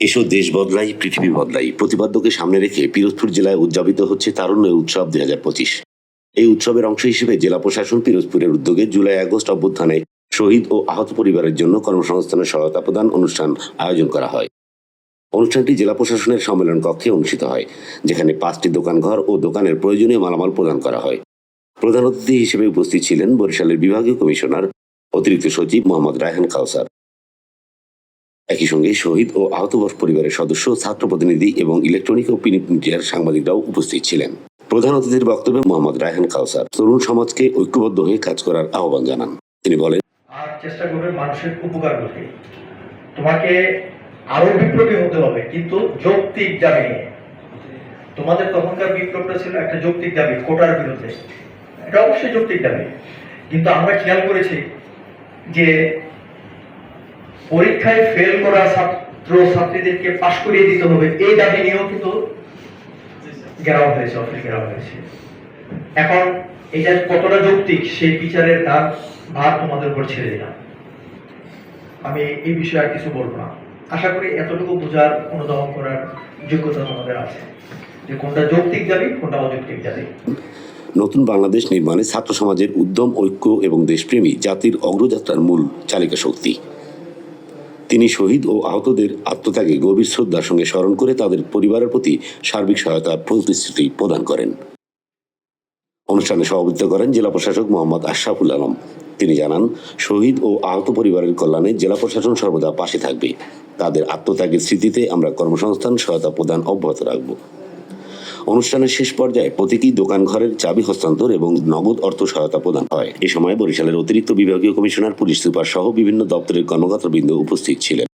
এসো দেশ বদলাই, পৃথিবী বদলাই। প্রতিপাদ্যকে সামনে রেখে পিরোজপুর জেলায় উদযাপিত হচ্ছে তারুণ্য উৎসব দুই হাজার পঁচিশ। এই উৎসবের অংশ হিসেবে জেলা প্রশাসন পিরোজপুরের উদ্যোগে জুলাই আগস্ট অভ্যুত্থানে শহীদ ও আহত পরিবারের জন্য কর্মসংস্থানের সহায়তা প্রদান অনুষ্ঠান আয়োজন করা হয়। অনুষ্ঠানটি জেলা প্রশাসনের সম্মেলন কক্ষে অনুষ্ঠিত হয়, যেখানে পাঁচটি দোকানঘর ও দোকানের প্রয়োজনীয় মালামাল প্রদান করা হয়। প্রধান অতিথি হিসেবে উপস্থিত ছিলেন বরিশালের বিভাগীয় কমিশনার, অতিরিক্ত সচিব মোহাম্মদ রায়হান কাউসার। একই সঙ্গে শহীদ ও আহত পরিবারের সদস্য ছাত্র প্রতিনিধি এবং ইলেকট্রনিক ও প্রিন্ট মিডিয়ার সাংবাদিকরাও উপস্থিত ছিলেন। প্রধান অতিথির বক্তব্যে মোহাম্মদ রায়হান কাউসার। তরুণ সমাজকে ঐক্যবদ্ধ হয়ে কাজ করার আহ্বান জানান। তিনি বলেন, আর চেষ্টা করবে মানুষের উপকার করতে। তোমাকে আরও বিপ্লবী হতে হবে, কিন্তু যৌক্তিক দাবি তোমাদের তখনকার বিপ্লবটা ছিল একটা যৌক্তিক দাবি, কোটার বিরুদ্ধে। এটা অবশ্যই যৌক্তিক দাবি। কিন্তু আমরা খেয়াল করেছি যে পরীক্ষায় ফেল করা ছাত্র ছাত্রীদেরকে পাশ করিয়ে দিতে হবে। এই দাবি নিয়েও কিন্তু ঘেরাও হয়েছে অফিস ঘেরাও হয়েছে। এখন এটা কতটা যৌক্তিক, সেই বিচারের তার ভার তোমাদের উপর ছেড়ে দিলাম। আমি এই বিষয়ে আর কিছু বলব না। আশা করি এতটুকু বোঝার, অনুধাবন করার যোগ্যতা তোমাদের আছে। যে কোনটা যৌক্তিক দাবি, কোনটা অযৌক্তিক দাবি। নতুন বাংলাদেশ নির্মাণে ছাত্র সমাজের উদ্যম, ঐক্য এবং দেশপ্রেমী জাতির অগ্রযাত্রার মূল চালিকা শক্তি তিনি শহীদ ও আহতদের আত্মত্যাগে গভীর শ্রদ্ধার সঙ্গে স্মরণ করে তাদের পরিবারের প্রতি সার্বিক সহায়তা প্রতিশ্রুতি প্রদান করেন। অনুষ্ঠানে সভাপতিত্ব করেন জেলা প্রশাসক মোহাম্মদ আশরাফুল আলম। তিনি জানান, শহীদ ও আহত পরিবারের কল্যাণে জেলা প্রশাসন সর্বদা পাশে থাকবে। তাদের আত্মত্যাগের স্মৃতিতে আমরা কর্মসংস্থান সহায়তা প্রদান অব্যাহত রাখব। অনুষ্ঠানের শেষ পর্যায়ে প্রতীকী দোকান ঘরের চাবি হস্তান্তর এবং নগদ অর্থ সহায়তা প্রদান হয়। এ সময় বরিশালের অতিরিক্ত বিভাগীয় কমিশনার, পুলিশ সুপার সহ বিভিন্ন দপ্তরের কর্মকর্তাবৃন্দ উপস্থিত ছিলেন।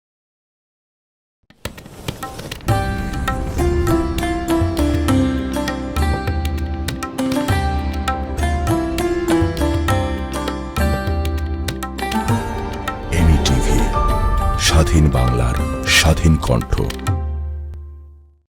স্বাধীন বাংলার স্বাধীন কণ্ঠ।